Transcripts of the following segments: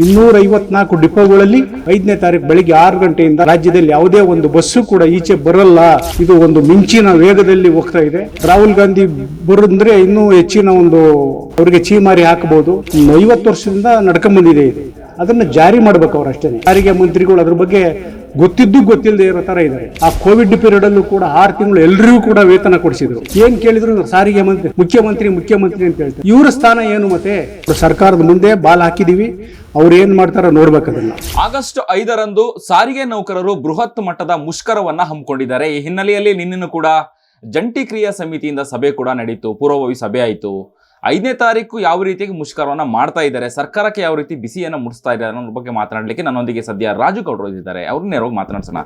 ಇನ್ನೂರ ಐವತ್ನಾಲ್ಕು ಡಿಪೋಗಳಲ್ಲಿ ಐದನೇ ತಾರೀಕು ಬೆಳಿಗ್ಗೆ ಆರು ಗಂಟೆಯಿಂದ ರಾಜ್ಯದಲ್ಲಿ ಯಾವುದೇ ಒಂದು ಬಸ್ಸು ಕೂಡ ಈಚೆ ಬರಲ್ಲ. ಇದು ಒಂದು ಮಿಂಚಿನ ವೇಗದಲ್ಲಿ ಹೋಗ್ತಾ ಇದೆ. ರಾಹುಲ್ ಗಾಂಧಿ ಬರಂದ್ರೆ ಇನ್ನೂ ಹೆಚ್ಚಿನ ಒಂದು ಅವರಿಗೆ ಚೀಮಾರಿ ಹಾಕಬಹುದು. ಐವತ್ತು ವರ್ಷದಿಂದ ನಡ್ಕೊಂಡ್ ಬಂದಿದೆ ಇದು. ಅದನ್ನ ಜಾರಿ ಮಾಡ್ಬೇಕು ಅವ್ರು ಅಷ್ಟೇ ಸಾರಿಗೆ ಮಂತ್ರಿಗಳು ಅದ್ರ ಬಗ್ಗೆ ಗೊತ್ತಿದ್ದು ಗೊತ್ತಿಲ್ಲದೆ ಇರೋ ಥರ ಇದ್ದಾರೆ. ಆ ಕೋವಿಡ್ ಪೀರಿಯಡ್ ಅಲ್ಲೂ ಕೂಡ ಆರು ತಿಂಗಳು ಎಲ್ಲರಿಗೂ ಕೂಡ ವೇತನ ಕೊಡಿಸಿದ್ರು. ಏನ್ ಕೇಳಿದ್ರು ಸಾರಿಗೆ ಮಂತ್ರಿ, ಮುಖ್ಯಮಂತ್ರಿ ಮುಖ್ಯಮಂತ್ರಿ ಅಂತ ಹೇಳ್ತಾರೆ. ಇವರ ಸ್ಥಾನ ಏನು ಮತ್ತೆ? ಸರ್ಕಾರದ ಮುಂದೆ ಬಾಲ್ ಹಾಕಿದೀವಿ. ಅವ್ರು ಏನ್ ಮಾಡ್ತಾರ ನೋಡ್ಬೇಕಲ್ಲ ಆಗಸ್ಟ್ ಐದರಂದು ಸಾರಿಗೆ ನೌಕರರು ಬೃಹತ್ ಮಟ್ಟದ ಮುಷ್ಕರವನ್ನ ಹಮ್ಮಿಕೊಂಡಿದ್ದಾರೆ. ಈ ಹಿನ್ನೆಲೆಯಲ್ಲಿ ನಿನ್ನನ್ನು ಕೂಡ ಜಂಟಿ ಕ್ರಿಯಾ ಸಮಿತಿಯಿಂದ ಸಭೆ ಕೂಡ ನಡೆಯಿತು ಪೂರ್ವಭಾವಿ ಸಭೆ ಆಯಿತು. ಐದನೇ ತಾರೀಕು ಯಾವ ರೀತಿಯಾಗಿ ಮುಷ್ಕರವನ್ನು ಮಾಡ್ತಾ ಇದ್ದಾರೆ, ಸರ್ಕಾರಕ್ಕೆ ಯಾವ ರೀತಿ ಬಿಸಿಯನ್ನು ಮುಡಿಸ್ತಾ ಇದ್ದಾರೆ ಅನ್ನೋ ಬಗ್ಗೆ ಮಾತನಾಡಲಿಕ್ಕೆ ನನ್ನೊಂದಿಗೆ ಸದ್ಯ ರಾಜು ಗೌಡರು ಇದ್ದಾರೆ. ಅವ್ರನ್ನ ನೇರವಾಗಿ ಮಾತನಾಡ್ಸೋಣ.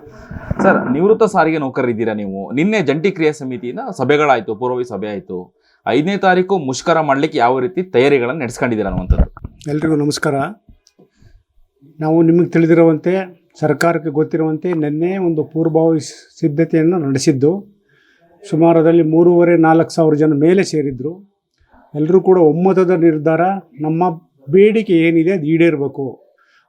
ಸರ್, ನಿವೃತ್ತ ಸಾರಿಗೆ ನೌಕರರಿದ್ದೀರಾ ನೀವು? ನಿನ್ನೆ ಜಂಟಿ ಕ್ರಿಯಾ ಸಮಿತಿಯಿಂದ ಸಭೆಗಳಾಯಿತು, ಪೂರ್ವವಿ ಸಭೆ ಆಯಿತು. ಐದನೇ ತಾರೀಕು ಮುಷ್ಕರ ಮಾಡಲಿಕ್ಕೆ ಯಾವ ರೀತಿ ತಯಾರಿಗಳನ್ನು ನಡೆಸ್ಕೊಂಡಿದ್ದೀರಾ ಅನ್ನುವಂಥದ್ದು? ಎಲ್ರಿಗೂ ನಮಸ್ಕಾರ. ನಾವು ನಿಮಗೆ ತಿಳಿದಿರುವಂತೆ, ಸರ್ಕಾರಕ್ಕೆ ಗೊತ್ತಿರುವಂತೆ ನಿನ್ನೆ ಒಂದು ಪೂರ್ವಭಾವಿ ಸಿದ್ಧತೆಯನ್ನು ನಡೆಸಿದ್ದು ಸುಮಾರದಲ್ಲಿ ಮೂರುವರೆ ನಾಲ್ಕು ಸಾವಿರ ಜನ ಮೇಲೆ ಸೇರಿದ್ರು. ಎಲ್ಲರೂ ಕೂಡ ಒಮ್ಮತದ ನಿರ್ಧಾರ, ನಮ್ಮ ಬೇಡಿಕೆ ಏನಿದೆ ಅದು ಈಡೇರಬೇಕು.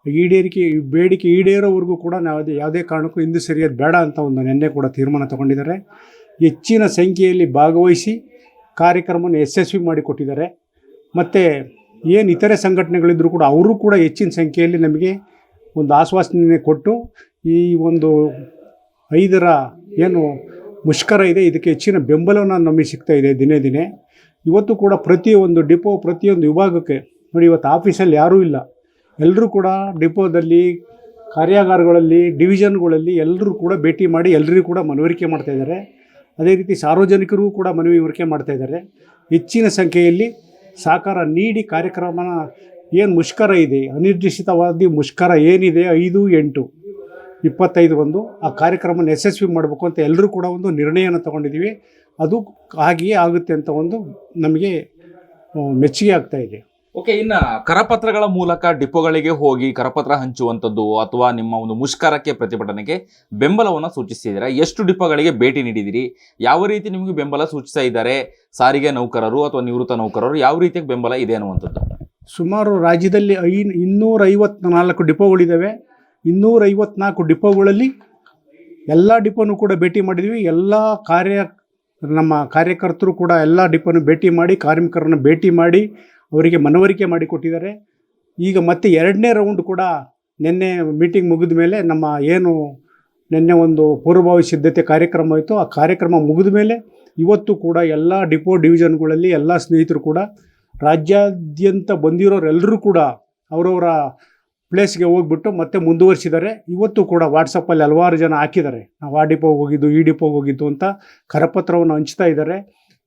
ಈಡೇರಿಕೆ ಬೇಡಿಕೆ ಈಡೇರೋವರೆಗೂ ಕೂಡ ನಾವು ಯಾವುದೇ ಕಾರಣಕ್ಕೂ ಹಿಂದೆ ಸರಿಯೋದು ಬೇಡ ಅಂತ ಒಂದು ನಿನ್ನೆ ಕೂಡ ತೀರ್ಮಾನ ತಗೊಂಡಿದ್ದಾರೆ. ಹೆಚ್ಚಿನ ಸಂಖ್ಯೆಯಲ್ಲಿ ಭಾಗವಹಿಸಿ ಕಾರ್ಯಕ್ರಮವನ್ನು ಯಶಸ್ವಿ ಮಾಡಿಕೊಟ್ಟಿದ್ದಾರೆ. ಮತ್ತು ಏನು ಇತರೆ ಸಂಘಟನೆಗಳಿದ್ದರೂ ಕೂಡ ಅವರು ಕೂಡ ಹೆಚ್ಚಿನ ಸಂಖ್ಯೆಯಲ್ಲಿ ನಮಗೆ ಒಂದು ಆಶ್ವಾಸನೆ ಕೊಟ್ಟು ಈ ಒಂದು ಐದರ ಏನು ಮುಷ್ಕರ ಇದೆ, ಇದಕ್ಕೆ ಹೆಚ್ಚಿನ ಬೆಂಬಲವನ್ನು ನಮಗೆ ಸಿಗ್ತಾ ಇದೆ ದಿನೇ ದಿನೇ. ಇವತ್ತು ಕೂಡ ಪ್ರತಿಯೊಂದು ಡಿಪೋ, ಪ್ರತಿಯೊಂದು ವಿಭಾಗಕ್ಕೆ ನೋಡಿ, ಇವತ್ತು ಆಫೀಸಲ್ಲಿ ಯಾರೂ ಇಲ್ಲ. ಎಲ್ಲರೂ ಕೂಡ ಡಿಪೋದಲ್ಲಿ, ಕಾರ್ಯಾಗಾರಗಳಲ್ಲಿ ಡಿವಿಷನ್ಗಳಲ್ಲಿ ಎಲ್ಲರೂ ಕೂಡ ಭೇಟಿ ಮಾಡಿ ಎಲ್ಲರಿಗೂ ಕೂಡ ಮನವರಿಕೆ ಮಾಡ್ತಾ ಇದ್ದಾರೆ. ಅದೇ ರೀತಿ ಸಾರ್ವಜನಿಕರಿಗೂ ಕೂಡ ಮನವರಿಕೆ ಮಾಡ್ತಾಯಿದ್ದಾರೆ ಹೆಚ್ಚಿನ ಸಂಖ್ಯೆಯಲ್ಲಿ ಸಹಕಾರ ನೀಡಿ ಕಾರ್ಯಕ್ರಮನ ಏನು ಮುಷ್ಕರ ಇದೆ, ಅನಿರ್ದಿಷ್ಟವಾದಿ ಮುಷ್ಕರ ಏನಿದೆ, ಐದು, ಎಂಟು, ಇಪ್ಪತ್ತೈದು ಒಂದು ಆ ಕಾರ್ಯಕ್ರಮನ ಯಶಸ್ವಿ ಮಾಡಬೇಕು ಅಂತ ಎಲ್ಲರೂ ಕೂಡ ಒಂದು ನಿರ್ಣಯನ ತಗೊಂಡಿದ್ದೀವಿ. ಅದು ಹಾಗೆಯೇ ಆಗುತ್ತೆ ಅಂತ ಒಂದು ನಮಗೆ ಮೆಚ್ಚುಗೆ ಆಗ್ತಾ ಇದೆ. ಓಕೆ ಇನ್ನ ಕರಪತ್ರಗಳ ಮೂಲಕ ಡಿಪೋಗಳಿಗೆ ಹೋಗಿ ಕರಪತ್ರ ಹಂಚುವಂಥದ್ದು ಅಥವಾ ನಿಮ್ಮ ಒಂದು ಮುಷ್ಕರಕ್ಕೆ ಪ್ರತಿಭಟನೆಗೆ ಬೆಂಬಲವನ್ನು ಸೂಚಿಸಿದ್ದೀರಾ ಎಷ್ಟು ಡಿಪೋಗಳಿಗೆ ಭೇಟಿ ನೀಡಿದಿರಿ? ಯಾವ ರೀತಿ ನಿಮಗೆ ಬೆಂಬಲ ಸೂಚಿಸ್ತಾ ಇದ್ದಾರೆ? ಸಾರಿಗೆ ನೌಕರರು ಅಥವಾ ನಿವೃತ್ತ ನೌಕರರು ಯಾವ ರೀತಿಯ ಬೆಂಬಲ ಇದೆ ಅನ್ನುವಂಥದ್ದು? ಸುಮಾರು ರಾಜ್ಯದಲ್ಲಿ ಐ ಇನ್ನೂರ ಐವತ್ನಾಲ್ಕು ಡಿಪೋಗಳಿದ್ದಾವೆ ಇನ್ನೂರ ಐವತ್ನಾಲ್ಕು ಡಿಪೋಗಳಲ್ಲಿ ಎಲ್ಲ ಡಿಪೋನು ಕೂಡ ಭೇಟಿ ಮಾಡಿದ್ವಿ. ಎಲ್ಲ ಕಾರ್ಯ ನಮ್ಮ ಕಾರ್ಯಕರ್ತರು ಕೂಡ ಎಲ್ಲ ಡಿಪೋನ ಭೇಟಿ ಮಾಡಿ, ಕಾರ್ಮಿಕರನ್ನು ಭೇಟಿ ಮಾಡಿ, ಅವರಿಗೆ ಮನವರಿಕೆ ಮಾಡಿಕೊಟ್ಟಿದ್ದಾರೆ ಈಗ ಮತ್ತೆ ಎರಡನೇ ರೌಂಡ್ ಕೂಡ ನಿನ್ನೆ ಮೀಟಿಂಗ್ ಮುಗಿದ ಮೇಲೆ ನಮ್ಮ ಏನು ನಿನ್ನೆ ಒಂದು ಪೂರ್ವಭಾವಿ ಸಿದ್ಧತೆ ಕಾರ್ಯಕ್ರಮ ಆಯಿತು. ಆ ಕಾರ್ಯಕ್ರಮ ಮುಗಿದ ಮೇಲೆ ಇವತ್ತು ಕೂಡ ಎಲ್ಲ ಡಿಪೋ ಡಿವಿಷನ್ಗಳಲ್ಲಿ ಎಲ್ಲ ಸ್ನೇಹಿತರು ಕೂಡ, ರಾಜ್ಯಾದ್ಯಂತ ಬಂದಿರೋರೆಲ್ಲರೂ ಕೂಡ, ಅವರವರ ಪ್ಲೇಸ್ಗೆ ಹೋಗ್ಬಿಟ್ಟು ಮತ್ತೆ ಮುಂದುವರಿಸಿದ್ದಾರೆ. ಇವತ್ತು ಕೂಡ ವಾಟ್ಸಪ್ಪಲ್ಲಿ ಹಲವಾರು ಜನ ಹಾಕಿದ್ದಾರೆ. ನಾವು ಆ ಡಿಪೋಗೆ ಹೋಗಿದ್ದು, ಈ ಡಿಪೋಗೆ ಹೋಗಿದ್ದು ಅಂತ ಕರಪತ್ರವನ್ನು ಹಂಚ್ತಾ ಇದ್ದಾರೆ.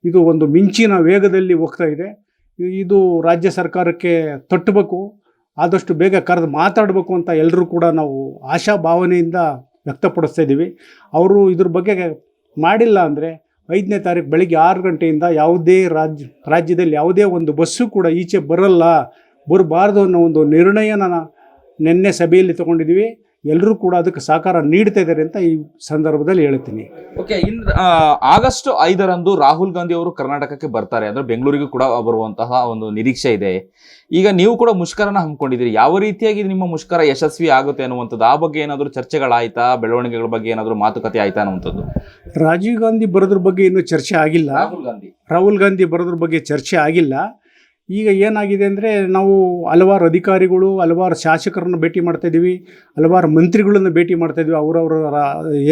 ಇದು ಒಂದು ಮಿಂಚಿನ ವೇಗದಲ್ಲಿ ಹೋಗ್ತಾ ಇದೆ. ಇದು ರಾಜ್ಯ ಸರ್ಕಾರಕ್ಕೆ ತಟ್ಟಬೇಕು. ಆದಷ್ಟು ಬೇಗ ಕರೆದು ಮಾತಾಡಬೇಕು ಅಂತ ಎಲ್ಲರೂ ಕೂಡ ನಾವು ಆಶಾ ಭಾವನೆಯಿಂದ ವ್ಯಕ್ತಪಡಿಸ್ತಾ ಇದ್ದೀವಿ. ಅವರು ಇದ್ರ ಬಗ್ಗೆ ಮಾಡಿಲ್ಲ ಅಂದರೆ ಐದನೇ ತಾರೀಕು ಬೆಳಗ್ಗೆ ಆರು ಗಂಟೆಯಿಂದ ಯಾವುದೇ ರಾಜ್ಯ, ರಾಜ್ಯದಲ್ಲಿ ಯಾವುದೇ ಒಂದು ಬಸ್ಸು ಕೂಡ ಈಚೆ ಬರಲ್ಲ. ಬರಬಾರ್ದು ಅನ್ನೋ ಒಂದು ನಿರ್ಣಯನ ನಿನ್ನೆ ಸಭೆಯಲ್ಲಿ ತಗೊಂಡಿದ್ದೀವಿ. ಎಲ್ಲರೂ ಕೂಡ ಅದಕ್ಕೆ ಸಹಕಾರ ನೀಡ್ತಾ ಇದ್ದಾರೆ ಅಂತ ಈ ಸಂದರ್ಭದಲ್ಲಿ ಹೇಳ್ತೀನಿ ಓಕೆ ಇನ್ ಆಗಸ್ಟ್ ಐದರಂದು ರಾಹುಲ್ ಗಾಂಧಿ ಅವರು ಕರ್ನಾಟಕಕ್ಕೆ ಬರ್ತಾರೆ. ಅಂದ್ರೆ ಬೆಂಗಳೂರಿಗೂ ಕೂಡ ಬರುವಂತಹ ಒಂದು ನಿರೀಕ್ಷೆ ಇದೆ. ಈಗ ನೀವು ಕೂಡ ಮುಷ್ಕರನ ಹಮ್ಮಿಕೊಂಡಿದ್ದೀರಿ. ಯಾವ ರೀತಿಯಾಗಿ ನಿಮ್ಮ ಮುಷ್ಕರ ಯಶಸ್ವಿ ಆಗುತ್ತೆ ಅನ್ನುವಂಥದ್ದು? ಆ ಬಗ್ಗೆ ಏನಾದರೂ ಚರ್ಚೆಗಳಾಯ್ತಾ? ಬೆಳವಣಿಗೆಗಳ ಬಗ್ಗೆ ಏನಾದರೂ ಮಾತುಕತೆ ಆಯ್ತಾ ಅನ್ನುವಂಥದ್ದು? ರಾಜೀವ್ ಗಾಂಧಿ ಬರೋದ್ರ ಬಗ್ಗೆ ಇನ್ನೂ ಚರ್ಚೆ ಆಗಿಲ್ಲ. ರಾಹುಲ್ ಗಾಂಧಿ. ರಾಹುಲ್ ಗಾಂಧಿ ಬರೋದ್ರ ಬಗ್ಗೆ ಚರ್ಚೆ ಆಗಿಲ್ಲ. ಈಗ ಏನಾಗಿದೆ ಅಂದರೆ ನಾವು ಹಲವಾರು ಅಧಿಕಾರಿಗಳು, ಹಲವಾರು ಶಾಸಕರನ್ನು ಭೇಟಿ ಮಾಡ್ತಾಯಿದ್ದೀವಿ ಹಲವಾರು ಮಂತ್ರಿಗಳನ್ನು ಭೇಟಿ ಮಾಡ್ತಾಯಿದ್ವಿ ಅವರವರ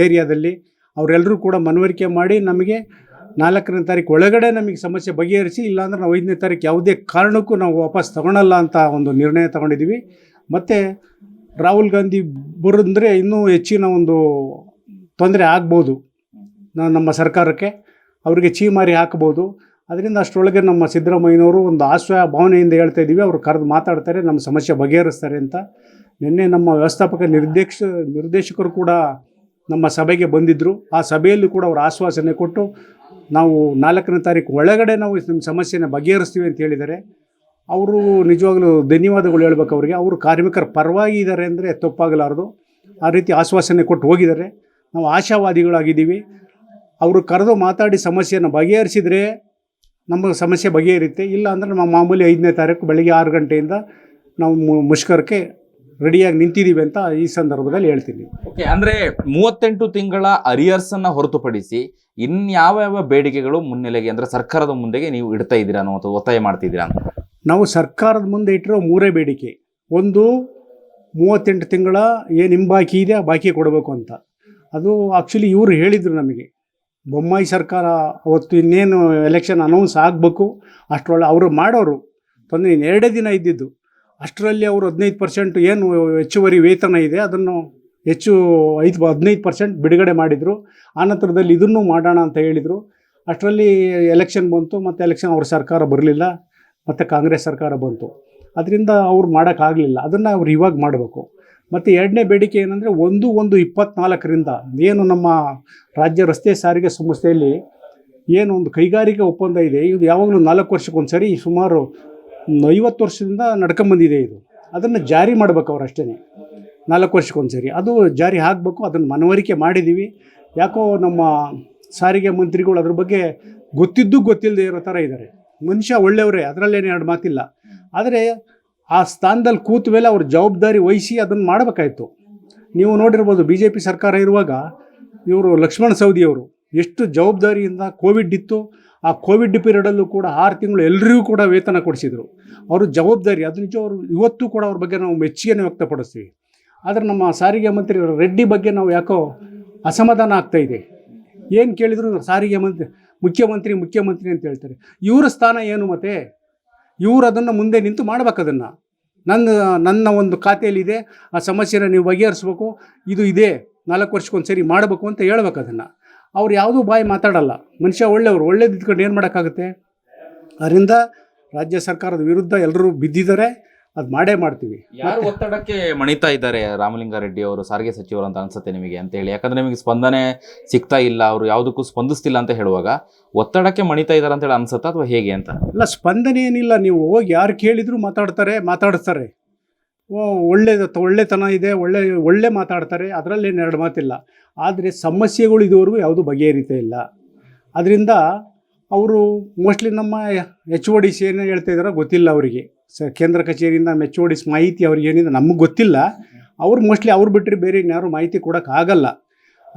ಏರಿಯಾದಲ್ಲಿ. ಅವರೆಲ್ಲರೂ ಕೂಡ ಮನವರಿಕೆ ಮಾಡಿ ನಮಗೆ ನಾಲ್ಕನೇ ತಾರೀಕು ಒಳಗಡೆ ನಮಗೆ ಸಮಸ್ಯೆ ಬಗೆಹರಿಸಿ, ಇಲ್ಲಾಂದ್ರೆ ನಾವು ಐದನೇ ತಾರೀಕು ಯಾವುದೇ ಕಾರಣಕ್ಕೂ ನಾವು ವಾಪಸ್ ತಗೊಳಲ್ಲ ಅಂತ ಒಂದು ನಿರ್ಣಯ ತಗೊಂಡಿದ್ದೀವಿ. ಮತ್ತು ರಾಹುಲ್ ಗಾಂಧಿ ಬರೆದ್ರೆ ಇನ್ನೂ ಹೆಚ್ಚಿನ ಒಂದು ತೊಂದರೆ ಆಗ್ಬೋದು. ನಮ್ಮ ಸರ್ಕಾರಕ್ಕೆ. ಅವರಿಗೆ ಚೀಮಾರಿ ಹಾಕ್ಬೋದು. ಅದರಿಂದ ಅಷ್ಟರೊಳಗೆ ನಮ್ಮ ಸಿದ್ದರಾಮಯ್ಯನವರು ಒಂದು ಆಶ್ವಯ ಭಾವನೆಯಿಂದ ಹೇಳ್ತಾ ಇದ್ದೀವಿ. ಅವರು ಕರೆದು ಮಾತಾಡ್ತಾರೆ, ನಮ್ಮ ಸಮಸ್ಯೆ ಬಗೆಹರಿಸ್ತಾರೆ ಅಂತ. ನಿನ್ನೆ ನಮ್ಮ ವ್ಯವಸ್ಥಾಪಕ ನಿರ್ದೇಶ ನಿರ್ದೇಶಕರು ಕೂಡ ನಮ್ಮ ಸಭೆಗೆ ಬಂದಿದ್ದರು ಆ ಸಭೆಯಲ್ಲಿ ಕೂಡ ಅವರು ಆಶ್ವಾಸನೆ ಕೊಟ್ಟು ನಾವು ನಾಲ್ಕನೇ ತಾರೀಕು ಒಳಗಡೆ ನಾವು ನಿಮ್ಮ ಸಮಸ್ಯೆನ ಬಗೆಹರಿಸ್ತೀವಿ ಅಂತ ಹೇಳಿದ್ದಾರೆ. ಅವರು ನಿಜವಾಗ್ಲೂ ಧನ್ಯವಾದಗಳು ಹೇಳ್ಬೇಕು ಅವರಿಗೆ. ಅವರು ಕಾರ್ಮಿಕರ ಪರವಾಗಿ ಇದ್ದಾರೆ ಅಂದರೆ ತಪ್ಪಾಗಲಾರದು. ಆ ರೀತಿ ಆಶ್ವಾಸನೆ ಕೊಟ್ಟು ಹೋಗಿದ್ದಾರೆ. ನಾವು ಆಶಾವಾದಿಗಳಾಗಿದ್ದೀವಿ. ಅವರು ಕರೆದು ಮಾತಾಡಿ ಸಮಸ್ಯೆಯನ್ನು ಬಗೆಹರಿಸಿದರೆ ನಮ್ಮ ಸಮಸ್ಯೆ ಬಗೆಹರಿಯುತ್ತೆ. ಇಲ್ಲ ಅಂದರೆ ನಮ್ಮ ಮಾಮೂಲಿ ಐದನೇ ತಾರೀಕು ಬೆಳಗ್ಗೆ ಆರು ಗಂಟೆಯಿಂದ ನಾವು ಮುಷ್ಕರಕ್ಕೆ ರೆಡಿಯಾಗಿ ನಿಂತಿದ್ದೀವಿ ಅಂತ ಈ ಸಂದರ್ಭದಲ್ಲಿ ಹೇಳ್ತೀನಿ. ಓಕೆ ಅಂದರೆ ಮೂವತ್ತೆಂಟು ತಿಂಗಳ ಅರಿಯರ್ಸನ್ನು ಹೊರತುಪಡಿಸಿ ಇನ್ಯಾವ ಯಾವ ಬೇಡಿಕೆಗಳು ಮುನ್ನೆಲೆಗೆ ಅಂದ್ರೆ ಸರ್ಕಾರದ ಮುಂದೆಗೆ ನೀವು ಇಡ್ತಾ ಇದ್ದೀರಾ ಅನ್ನೋ ಒತ್ತಾಯ ಮಾಡ್ತಿದ್ದೀರಾ ಅಂತ? ನಾವು ಸರ್ಕಾರದ ಮುಂದೆ ಇಟ್ಟಿರೋ ಮೂರೇ ಬೇಡಿಕೆ. ಒಂದು ಮೂವತ್ತೆಂಟು ತಿಂಗಳ ಏನು ಹಿಂಬಾಕಿ ಬಾಕಿ ಇದೆ ಆ ಬಾಕಿ ಕೊಡಬೇಕು ಅಂತ. ಅದು ಆ್ಯಕ್ಚುಲಿ ಇವರು ಹೇಳಿದರು ನಮಗೆ. ಬೊಮ್ಮಾಯಿ ಸರ್ಕಾರ ಅವತ್ತು ಇನ್ನೇನು ಎಲೆಕ್ಷನ್ ಅನೌನ್ಸ್ ಆಗಬೇಕು, ಅಷ್ಟರೊಳಗೆ ಅವರು ಮಾಡೋರು ತೊಂದರೆ ಇನ್ನು ಎರಡೇ ದಿನ ಇದ್ದಿದ್ದು. ಅಷ್ಟರಲ್ಲಿ ಅವರು ಹದಿನೈದು ಪರ್ಸೆಂಟ್ ಏನು ಹೆಚ್ಚುವರಿ ವೇತನ ಇದೆ, ಅದನ್ನು ಹೆಚ್ಚು ಐದು, ಹದಿನೈದು ಪರ್ಸೆಂಟ್ ಬಿಡುಗಡೆ ಮಾಡಿದರು. ಆನಂತರದಲ್ಲಿ ಇದನ್ನು ಮಾಡೋಣ ಅಂತ ಹೇಳಿದರು. ಅಷ್ಟರಲ್ಲಿ ಎಲೆಕ್ಷನ್ ಬಂತು, ಮತ್ತು ಎಲೆಕ್ಷನ್ ಅವ್ರ ಸರ್ಕಾರ ಬರಲಿಲ್ಲ, ಮತ್ತು ಕಾಂಗ್ರೆಸ್ ಸರ್ಕಾರ ಬಂತು. ಅದರಿಂದ ಅವ್ರು ಮಾಡೋಕ್ಕಾಗಲಿಲ್ಲ. ಅದನ್ನು ಅವ್ರು ಇವಾಗ ಮಾಡಬೇಕು. ಮತ್ತು ಎರಡನೇ ಬೇಡಿಕೆ ಏನಂದರೆ ಒಂದು ಒಂದು ಇಪ್ಪತ್ನಾಲ್ಕರಿಂದ ಏನು ನಮ್ಮ ರಾಜ್ಯ ರಸ್ತೆ ಸಾರಿಗೆ ಸಂಸ್ಥೆಯಲ್ಲಿ ಏನು ಒಂದು ಕೈಗಾರಿಕೆ ಒಪ್ಪಂದ ಇದೆ, ಇದು ಯಾವಾಗಲೂ ನಾಲ್ಕು ವರ್ಷಕ್ಕೊಂದು ಸರಿ ಸುಮಾರು ಐವತ್ತು ವರ್ಷದಿಂದ ನಡ್ಕೊಂಬಂದಿದೆ ಇದು. ಅದನ್ನು ಜಾರಿ ಮಾಡ್ಬೇಕು ಅವ್ರು ಅಷ್ಟೇ ನಾಲ್ಕು ವರ್ಷಕ್ಕೊಂದು ಸರಿ ಅದು ಜಾರಿ ಆಗಬೇಕು, ಅದನ್ನು ಮನವರಿಕೆ ಮಾಡಿದ್ದೀವಿ ಯಾಕೋ ನಮ್ಮ ಸಾರಿಗೆ ಮಂತ್ರಿಗಳು ಅದ್ರ ಬಗ್ಗೆ ಗೊತ್ತಿದ್ದು ಗೊತ್ತಿಲ್ಲದೆ ಇರೋ ಥರ ಇದ್ದಾರೆ. ಮನುಷ್ಯ ಒಳ್ಳೆಯವರೇ, ಅದರಲ್ಲೇನು ಎರಡು ಮಾತಿಲ್ಲ. ಆದರೆ ಆ ಸ್ಥಾನದಲ್ಲಿ ಕೂತ ಮೇಲೆ ಅವ್ರ ಜವಾಬ್ದಾರಿ ವಹಿಸಿ ಅದನ್ನು ಮಾಡಬೇಕಾಯ್ತು. ನೀವು ನೋಡಿರ್ಬೋದು ಬಿ ಜೆ ಪಿ ಸರ್ಕಾರ ಇರುವಾಗ ಇವರು ಲಕ್ಷ್ಮಣ ಸವದಿಯವರು ಎಷ್ಟು ಜವಾಬ್ದಾರಿಯಿಂದ ಕೋವಿಡ್ ಇತ್ತು. ಆ ಕೋವಿಡ್ ಪೀರಿಯಡಲ್ಲೂ ಕೂಡ ಆರು ತಿಂಗಳು ಎಲ್ಲರಿಗೂ ಕೂಡ ವೇತನ ಕೊಡಿಸಿದರು. ಅವರು ಜವಾಬ್ದಾರಿ ಅದು ನಿಜ ಅವರು ಇವತ್ತು ಕೂಡ ಅವ್ರ ಬಗ್ಗೆ ನಾವು ಮೆಚ್ಚುಗೆಯನ್ನು ವ್ಯಕ್ತಪಡಿಸ್ತೀವಿ. ಆದರೆ ನಮ್ಮ ಸಾರಿಗೆ ಮಂತ್ರಿ ರೆಡ್ಡಿ ಬಗ್ಗೆ ನಾವು ಯಾಕೋ ಅಸಮಾಧಾನ ಆಗ್ತಾಯಿದೆ ಏನು ಕೇಳಿದ್ರು ಸಾರಿಗೆ ಮಂತ್ರಿ ಮುಖ್ಯಮಂತ್ರಿ ಮುಖ್ಯಮಂತ್ರಿ ಅಂತ ಹೇಳ್ತಾರೆ. ಇವರ ಸ್ಥಾನ ಏನು ಮತ್ತೆ? ಇವರು ಅದನ್ನು ಮುಂದೆ ನಿಂತು ಮಾಡಬೇಕು ಅದನ್ನು. ನನ್ನ ನನ್ನ ಒಂದು ಖಾತೆಯಲ್ಲಿದೆ ಆ ಸಮಸ್ಯೆನ ನೀವು ಬಗೆಹರಿಸ್ಬೇಕು, ಇದು ಇದೆ, ನಾಲ್ಕು ವರ್ಷಕ್ಕೊಂದು ಸರಿ ಮಾಡಬೇಕು ಅಂತ ಹೇಳ್ಬೇಕು ಅದನ್ನು. ಅವ್ರು ಯಾವುದೂ ಬಾಯಿ ಮಾತಾಡಲ್ಲ. ಮನುಷ್ಯ ಒಳ್ಳೆಯವರು, ಒಳ್ಳೇದು ಇದ್ಕೊಂಡು ಏನು ಮಾಡೋಕ್ಕಾಗುತ್ತೆ? ಅದರಿಂದ ರಾಜ್ಯ ಸರ್ಕಾರದ ವಿರುದ್ಧ ಎಲ್ಲರೂ ಬಿದ್ದಿದ್ದಾರೆ. ಅದು ಮಾಡೇ ಮಾಡ್ತೀವಿ. ಯಾರು ಒತ್ತಡಕ್ಕೆ ಮಣಿತಾ ಇದ್ದಾರೆ ರಾಮಲಿಂಗಾರೆಡ್ಡಿ ಅವರು ಸಾರಿಗೆ ಸಚಿವರು ಅಂತ ಅನ್ಸುತ್ತೆ ನಿಮಗೆ ಅಂತ ಹೇಳಿ? ಯಾಕಂದ್ರೆ ನಿಮಗೆ ಸ್ಪಂದನೆ ಸಿಗ್ತಾ ಇಲ್ಲ ಅವರು ಯಾವುದಕ್ಕೂ ಸ್ಪಂದಿಸ್ತಿಲ್ಲ ಅಂತ ಹೇಳುವಾಗ ಒತ್ತಡಕ್ಕೆ ಮಣಿತಾ ಇದ್ದಾರೆ ಅಂತ ಹೇಳಿ ಅನ್ಸುತ್ತಾ ಅಥವಾ ಹೇಗೆ ಅಂತ? ಇಲ್ಲ ಸ್ಪಂದನೆ ಏನಿಲ್ಲ ನೀವು ಹೋಗಿ ಯಾರು ಕೇಳಿದ್ರು ಮಾತಾಡ್ತಾರೆ ಮಾತಾಡ್ತಾರೆ. ಓ ಒಳ್ಳೇದು ಒಳ್ಳೆತನ ಇದೆ ಒಳ್ಳೆ ಒಳ್ಳೆ ಮಾತಾಡ್ತಾರೆ ಅದರಲ್ಲೇನು ಎರಡು ಮಾತಿಲ್ಲ. ಆದರೆ ಸಮಸ್ಯೆಗಳು ಇದುವರೆಗೂ ಯಾವುದು ಬಗೆಹರಿತ ಇಲ್ಲ. ಅದರಿಂದ ಅವರು ಮೋಸ್ಟ್ಲಿ ನಮ್ಮ ಎಚ್ ಓ ಡಿ ಸಿ ಏನು ಹೇಳ್ತಾ ಇದ್ದಾರೋ ಗೊತ್ತಿಲ್ಲ ಅವರಿಗೆ. ಸ ಕೇಂದ್ರ ಕಚೇರಿಯಿಂದ ನಮ್ಮ ಎಚ್ ಒ ಡಿ ಮಾಹಿತಿ ಅವ್ರಿಗೆ ಏನಿದೆ ನಮಗೆ ಗೊತ್ತಿಲ್ಲ. ಅವ್ರು ಮೋಸ್ಟ್ಲಿ ಅವ್ರು ಬಿಟ್ಟರೆ ಬೇರೆ ಇನ್ಯಾರು ಮಾಹಿತಿ ಕೊಡೋಕ್ಕಾಗಲ್ಲ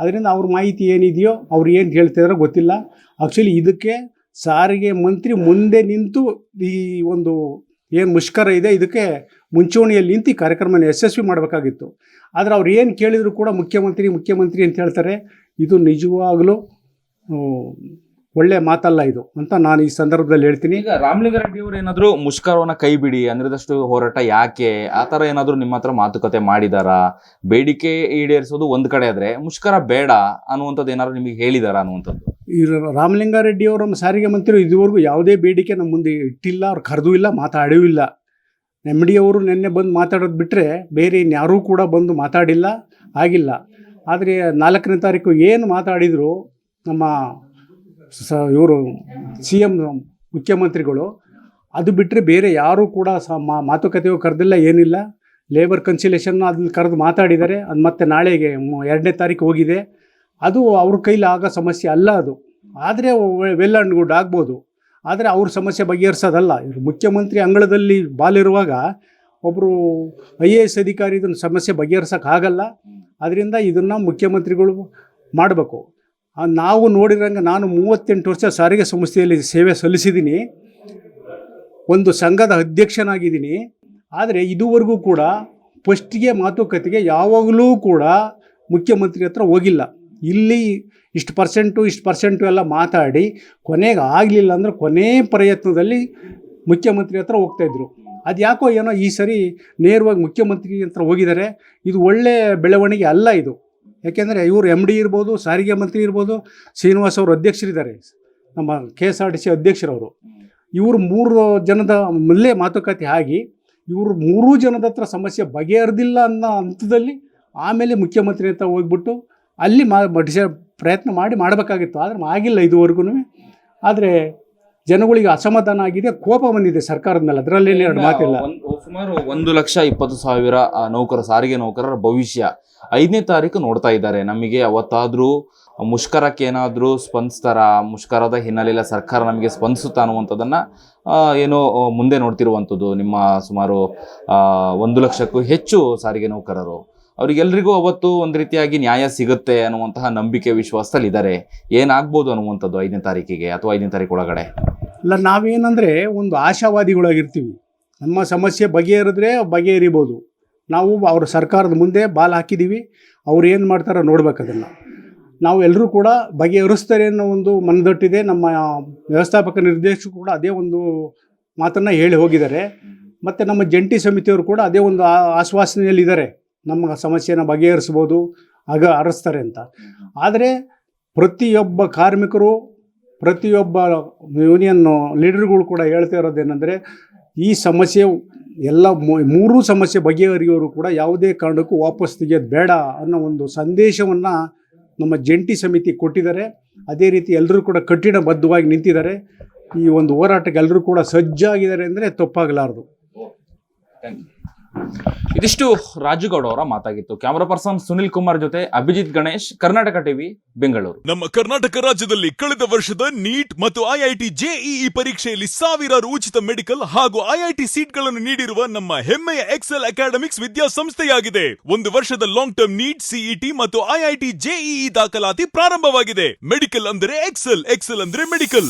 ಅದರಿಂದ ಅವ್ರ ಮಾಹಿತಿ ಏನಿದೆಯೋ ಅವ್ರು ಏನು ಹೇಳ್ತಿದಾರೋ ಗೊತ್ತಿಲ್ಲ. ಆ್ಯಕ್ಚುಲಿ ಇದಕ್ಕೆ ಸಾರಿಗೆ ಮಂತ್ರಿ ಮುಂದೆ ನಿಂತು ಈ ಒಂದು ಏನು ಮುಷ್ಕರ ಇದೆ ಇದಕ್ಕೆ ಮುಂಚೂಣಿಯಲ್ಲಿ ನಿಂತು ಈ ಕಾರ್ಯಕ್ರಮನ ಯಶಸ್ವಿ ಮಾಡಬೇಕಾಗಿತ್ತು. ಆದರೆ ಅವ್ರು ಏನು ಕೇಳಿದರೂ ಕೂಡ ಮುಖ್ಯಮಂತ್ರಿ ಮುಖ್ಯಮಂತ್ರಿ ಅಂತ ಹೇಳ್ತಾರೆ. ಇದು ನಿಜವಾಗಲೂ ಆ, ಒಳ್ಳೆಯ ಮಾತಲ್ಲ ಇದು ಅಂತ ನಾನು ಈ ಸಂದರ್ಭದಲ್ಲಿ ಹೇಳ್ತೀನಿ. ಈಗ ರಾಮಲಿಂಗ ರೆಡ್ಡಿ ಅವರು ಏನಾದ್ರು ಮುಷ್ಕರವನ್ನ ಕೈ ಬಿಡಿ ಅಂದ್ರದಷ್ಟು ಹೋರಾಟ ಯಾಕೆ? ಆ ತರ ಏನಾದ್ರು ನಿಮ್ಮ ಹತ್ರ ಮಾತುಕತೆ ಮಾಡಿದಾರಾ? ಬೇಡಿಕೆ ಈಡೇರಿಸೋದು ಒಂದ್ ಕಡೆ ಆದ್ರೆ ಮುಷ್ಕರ ಬೇಡ ಅನ್ನುವಂಥದ್ದು ಏನಾದ್ರು ನಿಮಗೆ ಹೇಳಿದಾರ ಅನ್ನುವಂಥದ್ದು? ಈ ರಾಮಲಿಂಗಾರೆಡ್ಡಿ ಅವರು ನಮ್ಮ ಸಾರಿಗೆ ಮಂತ್ರಿ ಇದುವರೆಗೂ ಯಾವುದೇ ಬೇಡಿಕೆ ನಮ್ಮ ಮುಂದೆ ಇಟ್ಟಿಲ್ಲ ಅವ್ರು ಕರೆದೂ ಇಲ್ಲ ಮಾತಾಡೂ ಇಲ್ಲ. ನೆಮ್ಮಡಿ ಅವರು ನಿನ್ನೆ ಬಂದು ಮಾತಾಡೋದು ಬಿಟ್ಟರೆ ಬೇರೆ ಇನ್ಯಾರೂ ಕೂಡ ಬಂದು ಮಾತಾಡಿಲ್ಲ ಆಗಿಲ್ಲ. ಆದರೆ ನಾಲ್ಕನೇ ತಾರೀಕು ಏನು ಮಾತಾಡಿದರು ನಮ್ಮ ಸ ಇವರು ಸಿ ಎಂ ಮುಖ್ಯಮಂತ್ರಿಗಳು. ಅದು ಬಿಟ್ಟರೆ ಬೇರೆ ಯಾರೂ ಕೂಡ ಸ ಮಾ- ಮಾತುಕತೆಗೂ ಕರೆದಿಲ್ಲ, ಏನಿಲ್ಲ. ಲೇಬರ್ ಕನ್ಸಿಲೇಷನ್ನು ಅದನ್ನು ಕರೆದು ಮಾತಾಡಿದ್ದಾರೆ. ಅದು ಮತ್ತೆ ನಾಳೆಗೆ ಎರಡನೇ ತಾರೀಕು ಹೋಗಿದೆ. ಅದು ಅವ್ರ ಕೈಲಿ ಆಗೋ ಸಮಸ್ಯೆ ಅಲ್ಲ ಅದು. ಆದರೆ ವೆಲ್ ಆ್ಯಂಡ್ ಗುಡ್ ಆಗ್ಬೋದು. ಆದರೆ ಅವ್ರ ಸಮಸ್ಯೆ ಬಗೆಹರಿಸೋದಲ್ಲ. ಇವರು ಮುಖ್ಯಮಂತ್ರಿ ಅಂಗಳದಲ್ಲಿ ಬಾಲಿರುವಾಗ ಒಬ್ಬರು ಐ ಎ ಎಸ್ ಅಧಿಕಾರಿ ಇದನ್ನು ಸಮಸ್ಯೆ ಬಗೆಹರಿಸೋಕ್ಕಾಗಲ್ಲ ಅದರಿಂದ ಇದನ್ನು ಮುಖ್ಯಮಂತ್ರಿಗಳು ಮಾಡಬೇಕು. ನಾವು ನೋಡಿರಂಗೆ ನಾನು ಮೂವತ್ತೆಂಟು ವರ್ಷ ಸಾರಿಗೆ ಸಂಸ್ಥೆಯಲ್ಲಿ ಸೇವೆ ಸಲ್ಲಿಸಿದ್ದೀನಿ. ಒಂದು ಸಂಘದ ಅಧ್ಯಕ್ಷನಾಗಿದ್ದೀನಿ. ಆದರೆ ಇದುವರೆಗೂ ಕೂಡ ಫಸ್ಟಿಗೆ ಮಾತುಕತೆಗೆ ಯಾವಾಗಲೂ ಕೂಡ ಮುಖ್ಯಮಂತ್ರಿ ಹತ್ರ ಹೋಗಿಲ್ಲ. ಇಲ್ಲಿ ಇಷ್ಟು ಪರ್ಸೆಂಟು ಇಷ್ಟು ಪರ್ಸೆಂಟು ಎಲ್ಲ ಮಾತಾಡಿ ಕೊನೆಗೆ ಆಗಲಿಲ್ಲ ಅಂದರೆ ಕೊನೆಯ ಪ್ರಯತ್ನದಲ್ಲಿ ಮುಖ್ಯಮಂತ್ರಿ ಹತ್ರ ಹೋಗ್ತಾಯಿದ್ರು ಅದು ಯಾಕೋ ಏನೋ ಈ ಸರಿ ನೇರವಾಗಿ ಮುಖ್ಯಮಂತ್ರಿ ಹತ್ರ ಹೋಗಿದ್ದಾರೆ. ಇದು ಒಳ್ಳೆಯ ಬೆಳವಣಿಗೆ ಅಲ್ಲ ಇದು. ಯಾಕೆಂದರೆ ಇವರು ಎಂ ಡಿ ಇರ್ಬೋದು ಸಾರಿಗೆ ಮಂತ್ರಿ ಇರ್ಬೋದು ಶ್ರೀನಿವಾಸ್ ಅವರು ಅಧ್ಯಕ್ಷರಿದ್ದಾರೆ. ನಮ್ಮ K S R T C ಅಧ್ಯಕ್ಷರವರು. ಇವರು ಮೂರು ಜನದ ಮಲ್ಲೇ ಮಾತುಕತೆ ಆಗಿ ಇವರು ಮೂರೂ ಜನದ ಹತ್ರ ಸಮಸ್ಯೆ ಬಗೆಹರಿದಿಲ್ಲ ಅನ್ನೋ ಹಂತದಲ್ಲಿ ಆಮೇಲೆ ಮುಖ್ಯಮಂತ್ರಿ ಅಂತ ಹೋಗ್ಬಿಟ್ಟು ಅಲ್ಲಿ ಮಾ ಮಡಿಸ ಪ್ರಯತ್ನ ಮಾಡಿ ಮಾಡಬೇಕಾಗಿತ್ತು. ಆದರೆ ಆಗಿಲ್ಲ ಇದುವರೆಗೂ. ಆದರೆ ಜನಗಳಿಗೆ ಅಸಮಾಧಾನ ಆಗಿದೆ ಕೋಪ ಬಂದಿದೆ ಸರ್ಕಾರದ ಮೇಲೆ. ಅದರಲ್ಲಿ ಎರಡು ಮಾತಿಲ್ಲ. ಸುಮಾರು ಒಂದು ಲಕ್ಷ ಇಪ್ಪತ್ತು ಸಾವಿರ ಆ, ನೌಕರ ಸಾರಿಗೆ ನೌಕರರ ಭವಿಷ್ಯ. ಐದನೇ ತಾರೀಕು ನೋಡ್ತಾ ಇದ್ದಾರೆ. ನಮಗೆ ಅವತ್ತಾದರೂ ಮುಷ್ಕರಕ್ಕೆ ಏನಾದರೂ ಸ್ಪಂದಿಸ್ತಾರ, ಮುಷ್ಕರದ ಹಿನ್ನೆಲೆಯಲ್ಲಿ ಸರ್ಕಾರ ನಮಗೆ ಸ್ಪಂದಿಸುತ್ತಾ ಅನ್ನುವಂಥದ್ದನ್ನು ಏನೋ ಮುಂದೆ ನೋಡ್ತಿರುವಂಥದ್ದು ನಿಮ್ಮ ಸುಮಾರು ಒಂದು ಲಕ್ಷಕ್ಕೂ ಹೆಚ್ಚು ಸಾರಿಗೆ ನೌಕರರು. ಅವರಿಗೆಲ್ಲರಿಗೂ ಅವತ್ತು ಒಂದು ರೀತಿಯಾಗಿ ನ್ಯಾಯ ಸಿಗುತ್ತೆ ಅನ್ನುವಂತಹ ನಂಬಿಕೆ ವಿಶ್ವಾಸದಲ್ಲಿ ಇದ್ದಾರೆ ಏನಾಗ್ಬೋದು ಅನ್ನುವಂಥದ್ದು ಐದನೇ ತಾರೀಕಿಗೆ ಅಥವಾ ಐದನೇ ತಾರೀಕು ಒಳಗಡೆ? ಇಲ್ಲ ನಾವೇನಂದರೆ ಒಂದು ಆಶಾವಾದಿಗಳಾಗಿರ್ತೀವಿ. ನಮ್ಮ ಸಮಸ್ಯೆ ಬಗೆಹರಿದ್ರೆ ಬಗೆಹರಿಬೋದು. ನಾವು ಅವ್ರ ಸರ್ಕಾರದ ಮುಂದೆ ಬಾಲ್ ಹಾಕಿದ್ದೀವಿ ಅವ್ರು ಏನು ಮಾಡ್ತಾರೋ ನೋಡ್ಬೇಕು ಅದನ್ನು. ನಾವು ಎಲ್ಲರೂ ಕೂಡ ಬಗೆಹರಿಸ್ತಾರೆ ಅನ್ನೋ ಒಂದು ಮನದಟ್ಟಿದೆ. ನಮ್ಮ ವ್ಯವಸ್ಥಾಪಕ ನಿರ್ದೇಶಕರು ಕೂಡ ಅದೇ ಒಂದು ಮಾತನ್ನು ಹೇಳಿ ಹೋಗಿದ್ದಾರೆ. ಮತ್ತು ನಮ್ಮ ಜಂಟಿ ಸಮಿತಿಯವರು ಕೂಡ ಅದೇ ಒಂದು ಆಶ್ವಾಸನೆಯಲ್ಲಿದ್ದಾರೆ. ನಮ್ಮ ಸಮಸ್ಯೆನ ಬಗೆಹರಿಸ್ಬೋದು, ಆಗ ಹರಿಸ್ತಾರೆ ಅಂತ. ಆದರೆ ಪ್ರತಿಯೊಬ್ಬ ಕಾರ್ಮಿಕರು, ಪ್ರತಿಯೊಬ್ಬ ಯೂನಿಯನ್ ಲೀಡರ್ಗಳು ಕೂಡ ಹೇಳ್ತಾ ಇರೋದೇನೆಂದರೆ ಈ ಸಮಸ್ಯೆ ಎಲ್ಲ ಮೂರೂ ಸಮಸ್ಯೆ ಬಗೆಹರಿಯೋರು ಕೂಡ ಯಾವುದೇ ಕಾರಣಕ್ಕೂ ವಾಪಸ್ ತೆಗೆಯೋದು ಬೇಡ ಅನ್ನೋ ಒಂದು ಸಂದೇಶವನ್ನು ನಮ್ಮ ಜಂಟಿ ಸಮಿತಿ ಕೊಟ್ಟಿದ್ದಾರೆ. ಅದೇ ರೀತಿ ಎಲ್ಲರೂ ಕೂಡ ಕಠಿಣಬದ್ಧವಾಗಿ ನಿಂತಿದ್ದಾರೆ. ಈ ಒಂದು ಹೋರಾಟಕ್ಕೆ ಎಲ್ಲರೂ ಕೂಡ ಸಜ್ಜಾಗಿದ್ದಾರೆ ಅಂದರೆ ತಪ್ಪಾಗಲಾರದು. ಇದಿಷ್ಟು ರಾಜುಗೌಡ ಅವರ ಮಾತಾಗಿತ್ತು. ಕ್ಯಾಮರಾ ಪರ್ಸನ್ ಸುನಿಲ್ ಕುಮಾರ್ ಜೊತೆ ಅಭಿಜಿತ್ ಗಣೇಶ್, ಕರ್ನಾಟಕ ಟಿವಿ, ಬೆಂಗಳೂರು. ನಮ್ಮ ಕರ್ನಾಟಕ ರಾಜ್ಯದಲ್ಲಿ ಕಳೆದ ವರ್ಷದ ನೀಟ್ ಮತ್ತು ಐಐಟಿ ಜೆಇಇ ಪರೀಕ್ಷೆಯಲ್ಲಿ ಸಾವಿರಾರು ಉಚಿತ ಮೆಡಿಕಲ್ ಹಾಗೂ ಐಐಟಿ ಸೀಟ್ಗಳನ್ನು ನೀಡಿರುವ ನಮ್ಮ ಹೆಮ್ಮೆಯ ಎಕ್ಸೆಲ್ ಅಕಾಡೆಮಿಕ್ಸ್ ವಿದ್ಯಾಸಂಸ್ಥೆಯಾಗಿದೆ. ಒಂದು ವರ್ಷದ ಲಾಂಗ್ ಟರ್ಮ್ ನೀಟ್, ಸಿಇಟಿ ಮತ್ತು ಐಐಟಿ ಜೆಇಇ ದಾಖಲಾತಿ ಪ್ರಾರಂಭವಾಗಿದೆ. ಮೆಡಿಕಲ್ ಅಂದರೆ ಎಕ್ಸೆಲ್ ಎಕ್ಸೆಲ್ ಅಂದ್ರೆ ಮೆಡಿಕಲ್.